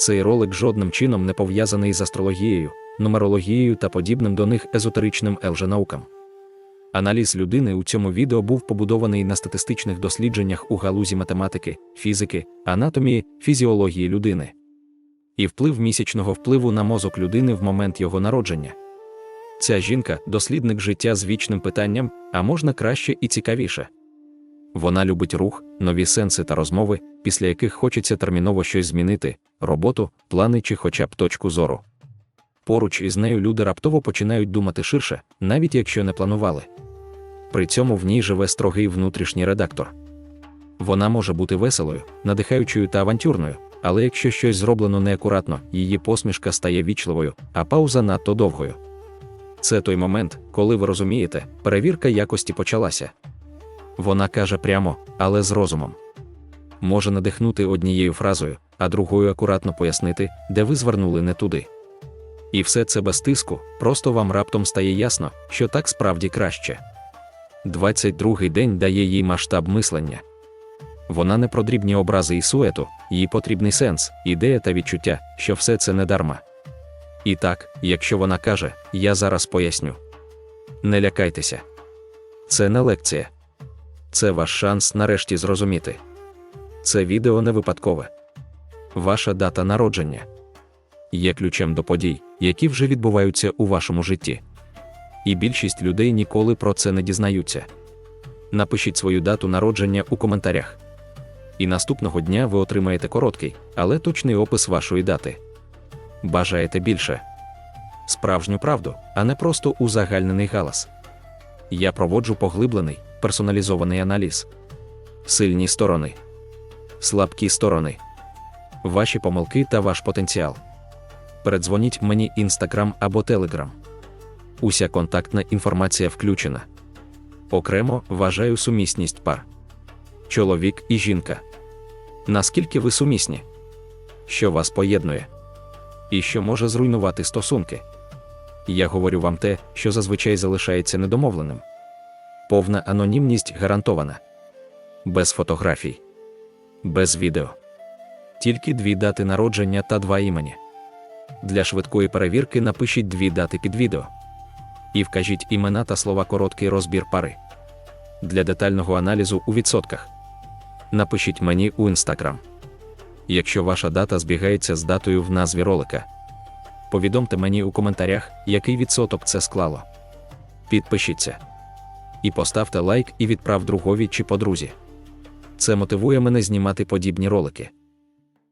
Цей ролик жодним чином не пов'язаний з астрологією, нумерологією та подібним до них езотеричним елженаукам. Аналіз людини у цьому відео був побудований на статистичних дослідженнях у галузі математики, фізики, анатомії, фізіології людини і вплив місячного впливу на мозок людини в момент його народження. Ця жінка дослідник життя з вічним питанням, а можна краще і цікавіше. Вона любить рух, нові сенси та розмови, після яких хочеться терміново щось змінити, роботу, плани чи хоча б точку зору. Поруч із нею люди раптово починають думати ширше, навіть якщо не планували. При цьому в ній живе строгий внутрішній редактор. Вона може бути веселою, надихаючою та авантюрною, але якщо щось зроблено неакуратно, її посмішка стає вічливою, а пауза надто довгою. Це той момент, коли ви розумієте, перевірка якості почалася. Вона каже прямо, але з розумом. Може надихнути однією фразою, а другою акуратно пояснити, де ви звернули не туди. І все це без тиску, просто вам раптом стає ясно, що так справді краще. 22-й день дає їй масштаб мислення. Вона не про дрібні образи і суету, їй потрібний сенс, ідея та відчуття, що все це не дарма. І так, якщо вона каже, я зараз поясню. Не лякайтеся. Це не лекція. Це ваш шанс нарешті зрозуміти. Це відео не випадкове. Ваша дата народження є ключем до подій, які вже відбуваються у вашому житті. І більшість людей ніколи про це не дізнаються. Напишіть свою дату народження у коментарях. І наступного дня ви отримаєте короткий, але точний опис вашої дати. Бажаєте більше справжню правду, а не просто узагальнений галас. Я проводжу поглиблений, персоналізований аналіз, сильні сторони, слабкі сторони, ваші помилки та ваш потенціал. Передзвоніть мені інстаграм або телеграм. Уся контактна інформація включена. Окремо вважаю сумісність пар. Чоловік і жінка. Наскільки ви сумісні? Що вас поєднує? І що може зруйнувати стосунки? Я говорю вам те, що зазвичай залишається недомовленим. Повна анонімність гарантована. Без фотографій, без відео. Тільки дві дати народження та два імені. Для швидкої перевірки напишіть дві дати під відео. І вкажіть імена та слова короткий розбір пари. Для детального аналізу у відсотках. Напишіть мені у інстаграм. Якщо ваша дата збігається з датою в назві ролика. Повідомте мені у коментарях, який відсоток це склало. Підпишіться. І поставте лайк і відправ другові чи подрузі. Це мотивує мене знімати подібні ролики.